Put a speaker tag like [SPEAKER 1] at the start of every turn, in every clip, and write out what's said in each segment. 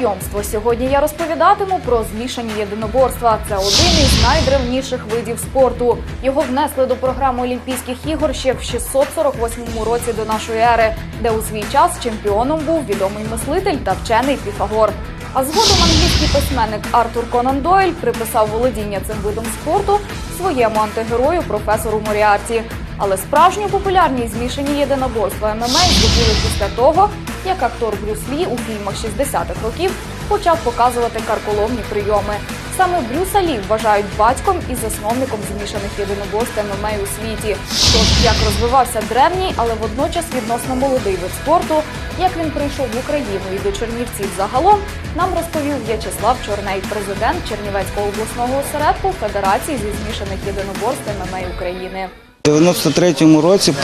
[SPEAKER 1] знайомство. Сьогодні я розповідатиму про змішані єдиноборства. Це один із найдревніших видів спорту. Його внесли до програми Олімпійських ігор ще в 648 році до нашої ери, де у свій час чемпіоном був відомий мислитель та вчений Піфагор. А згодом англійський письменник Артур Конан Дойль приписав володіння цим видом спорту своєму антигерою професору Моріарті. Але справжню популярність змішані єдиноборства ММА здобули після того, як актор Брюс Лі у фільмах 60-х років почав показувати карколомні прийоми. Саме Брюса Лі вважають батьком і засновником змішаних єдиноборств ММА у світі. Тож як розвивався древній, але водночас відносно молодий вид спорту, як він прийшов в Україну і до Чернівців загалом, нам розповів В'ячеслав Чорней, президент Чернівецького обласного осередку Федерації зі змішаних єдиноборств ММА України.
[SPEAKER 2] У 93-му році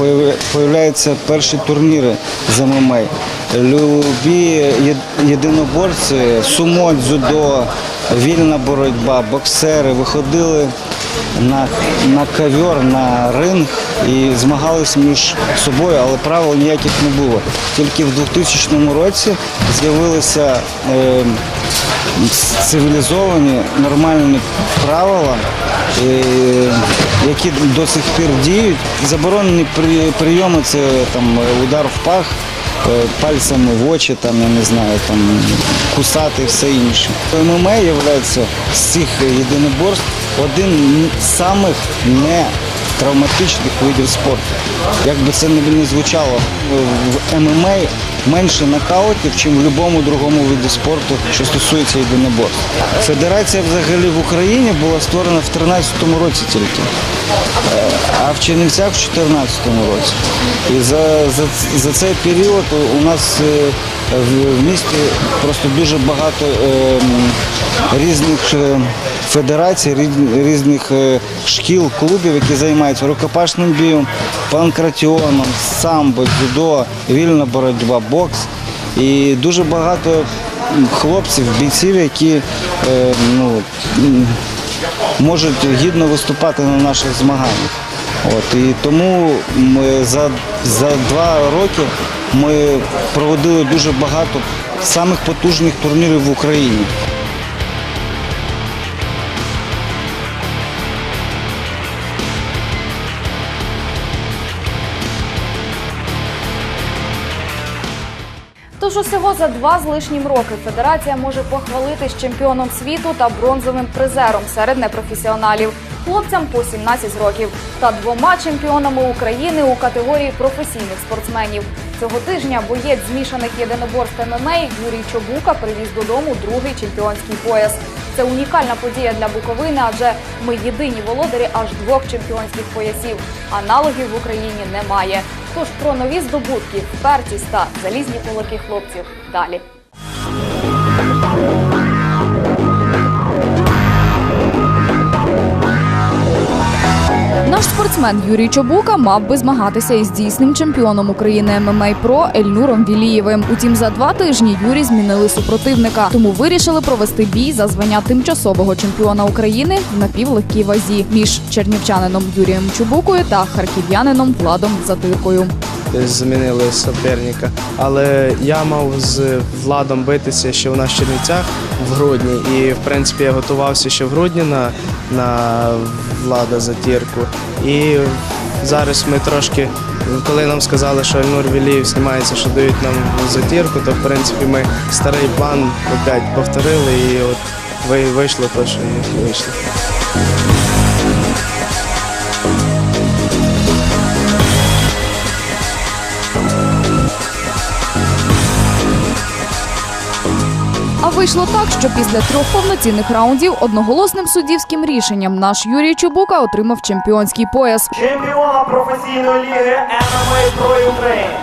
[SPEAKER 2] появляються перші турніри з ММА. Любі єдиноборці, сумо, дзюдо, вільна боротьба, боксери виходили на, на ковер, на ринг і змагались між собою, але правил ніяких не було. Тільки в 2000 році з'явилися е, цивілізовані нормальні правила, е, які до сих пір діють. Заборонені при- прийоми це там удар в пах. е, Пальцями в очі, там, я не знаю, там, кусати все інше. ММА є з цих єдиноборств один з самих не травматичних видів спорту. Як би це не звучало, в ММА менше нокаутів, ніж в будь-якому другому виді спорту, що стосується єдиноборств. Федерація взагалі в Україні була створена в 2013 році тільки, Е, а в Чернівцях в 2014 році. І за, за, за цей період у- нас е, в, місті просто дуже багато е, різних е, федерацій, різних е, шкіл, клубів, які займаються рукопашним бієм, панкратіоном, самбо, дзюдо, вільна боротьба, бокс. І дуже багато хлопців, бійців, які е, ну, можуть гідно виступати на наших змаганнях. От, і тому ми за, за два роки ми проводили дуже багато самих потужних турнірів в Україні.
[SPEAKER 1] Тож усього за два з лишнім роки федерація може похвалитись чемпіоном світу та бронзовим призером серед непрофесіоналів, хлопцям по 17 років та двома чемпіонами України у категорії професійних спортсменів. Цього тижня боєць змішаних єдиноборств ММА Юрій Чобука привіз додому другий чемпіонський пояс. Це унікальна подія для Буковини, адже ми єдині володарі аж двох чемпіонських поясів. Аналогів в Україні немає. Тож про нові здобутки, впертість та залізні кулаки хлопців далі. Спортсмен Юрій Чобука мав би змагатися із дійсним чемпіоном України ММА Про Ельнуром Вілієвим. Утім, за два тижні Юрій змінили супротивника, тому вирішили провести бій за звання тимчасового чемпіона України в напівлегкій вазі між чернівчанином Юрієм Чубукою та харків'янином Владом Затиркою.
[SPEAKER 3] змінили суперника. Але я мав з Владом битися ще у нас в Чернівцях в грудні. І в принципі я готувався ще в грудні на, на Влада Затірку. І зараз ми трошки, коли нам сказали, що Альнур Віліїв знімається, що дають нам затірку, то в принципі ми старий план опять повторили і от вийшло те, що вийшло.
[SPEAKER 1] Вийшло так, що після трьох повноцінних раундів одноголосним суддівським рішенням наш Юрій Чубука отримав чемпіонський пояс.
[SPEAKER 4] чемпіона професійної ліги MMA Pro Ukraine.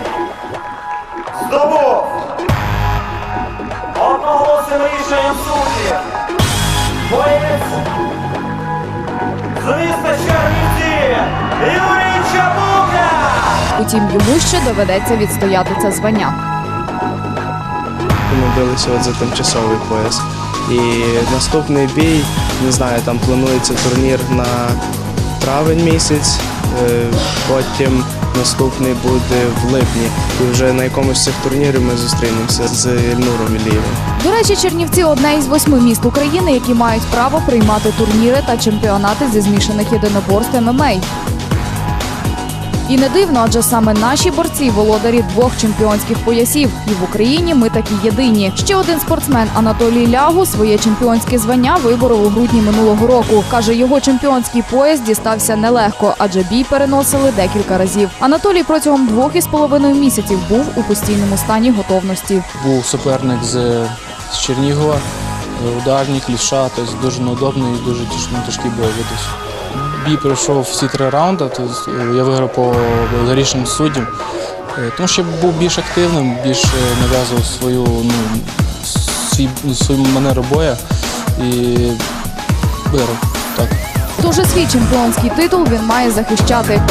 [SPEAKER 4] Здобув одноголосним рішенням суддів. Боєць з міста Чернівці Юрій Чабука.
[SPEAKER 1] Утім, йому ще доведеться відстояти це звання.
[SPEAKER 3] Ми билися от за тимчасовий пояс. І наступний бій, не знаю, там планується турнір на травень місяць. Е, Потім наступний буде в липні. І вже на якомусь цих турнірів ми зустрінемося з Ільнуром Ілієвим.
[SPEAKER 1] До речі, Чернівці одне із восьми міст України, які мають право приймати турніри та чемпіонати зі змішаних єдиноборств ММА. І не дивно, адже саме наші борці володарі двох чемпіонських поясів. І в Україні ми такі єдині. Ще один спортсмен Анатолій Лягу своє чемпіонське звання виборов у грудні минулого року. Каже, його чемпіонський пояс дістався нелегко, адже бій переносили декілька разів. Анатолій протягом двох із половиною місяців був у постійному стані готовності.
[SPEAKER 5] був суперник з, Чернігова, ударник, лівша, тобто дуже неудобний і дуже ну, тяжкий бой видався. Бій пройшов всі три раунди, тобто я виграв по рішенню суддів, е, тому що я був більш активним, більш е, нав'язував свою, ну, свій, свою манеру бою і виграв. Так.
[SPEAKER 1] Тож свій чемпіонський титул він має захищати.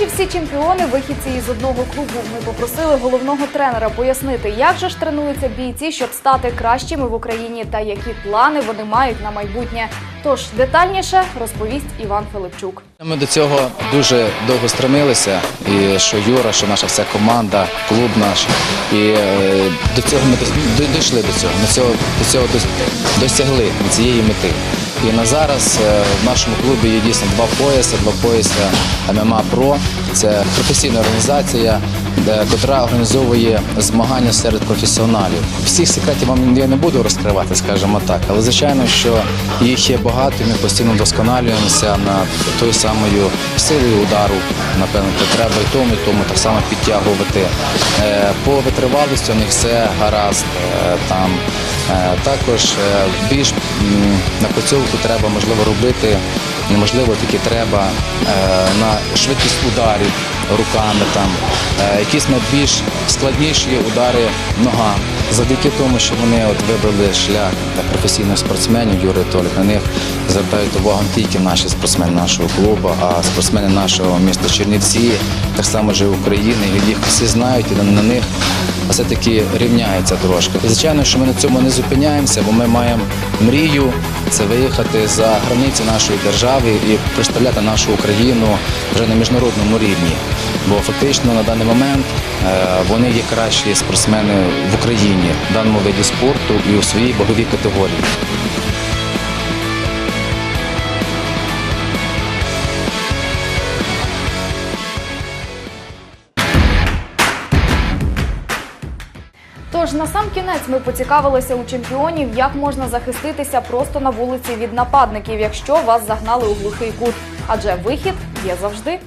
[SPEAKER 1] До всі чемпіони вихідці із одного клубу. Ми попросили головного тренера пояснити, як же ж тренуються бійці, щоб стати кращими в Україні, та які плани вони мають на майбутнє. Тож детальніше розповість Іван Филипчук.
[SPEAKER 6] Ми до цього дуже довго стремилися, і що Юра, що наша вся команда, клуб наш. І е, до цього ми дійшли до цього. Ми цього до цього дос- досягли цієї мети. І на зараз е, в нашому клубі є дійсно два пояси, два пояси ММА Про. Це професійна організація, де котра організовує змагання серед професіоналів. Всіх секретів вам я не буду розкривати, скажімо так, але звичайно, що їх є багато, ми постійно вдосконалюємося над тою самою силою удару. Напевно, то треба і тому, і тому так само підтягувати. Е, По витривалості у них все гаразд. Е, Там також е, більш м, напрацьовку треба можливо робити. Неможливо тільки треба е, на швидкість ударів руками, там е, якісь найбільш складніші удари ногами. Завдяки тому, що вони от вибрали шлях професійних спортсменів, Юрій Толік, на них звертають увагу не тільки наші спортсмени нашого клубу, а спортсмени нашого міста Чернівці, так само ж і України. Їх всі знають і на них все-таки рівняється трошки. І звичайно, що ми на цьому не зупиняємося, бо ми маємо мрію це виїхати за границі нашої держави і представляти нашу Україну вже на міжнародному рівні. Бо фактично на даний момент е, вони є кращі спортсмени в Україні в даному виді спорту і у своїй боговій категорії.
[SPEAKER 1] Тож на сам кінець ми поцікавилися у чемпіонів, як можна захиститися просто на вулиці від нападників, якщо вас загнали у глухий кут. Адже вихід є завжди.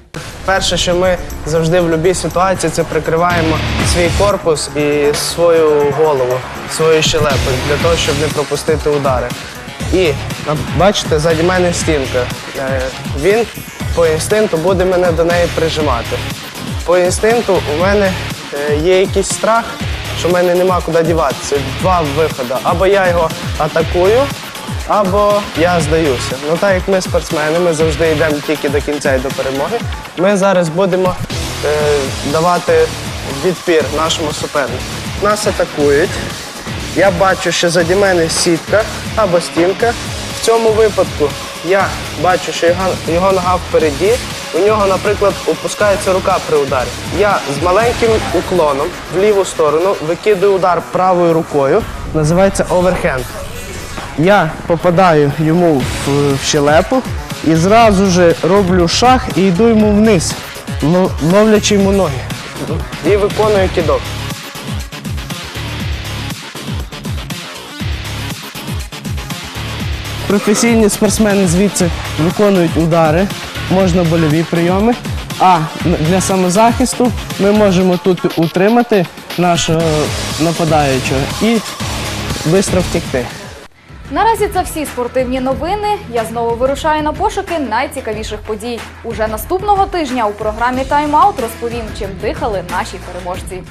[SPEAKER 3] Перше, що ми завжди в будь-якій ситуації, це прикриваємо свій корпус і свою голову, свою щелепу для того, щоб не пропустити удари. І бачите, ззаді мене стінка. Е, Він по інстинкту буде мене до неї прижимати. По інстинкту у мене е, є якийсь страх, що в мене нема куди діватися. Два виходи. Або я його атакую, або я здаюся. Ну так як ми спортсмени, ми завжди йдемо тільки до кінця і до перемоги. Ми зараз будемо е, давати відпір нашому супернику. Нас атакують. Я бачу, що заді мене сітка або стінка. В цьому випадку я бачу, що його, його нога впереді. У нього, наприклад, опускається рука при ударі. Я з маленьким уклоном в ліву сторону викидаю удар правою рукою. Називається оверхенд. Я попадаю йому в, в щелепу і зразу ж роблю шаг і йду йому вниз, ловлячи йому ноги. І виконую кидок. Професійні спортсмени звідси виконують удари, можна больові прийоми. А для самозахисту ми можемо тут утримати нашого нападаючого і швидко втекти.
[SPEAKER 1] Наразі це всі спортивні новини. Я знову вирушаю на пошуки найцікавіших подій. Уже наступного тижня у програмі Тайм-аут розповім, чим дихали наші переможці.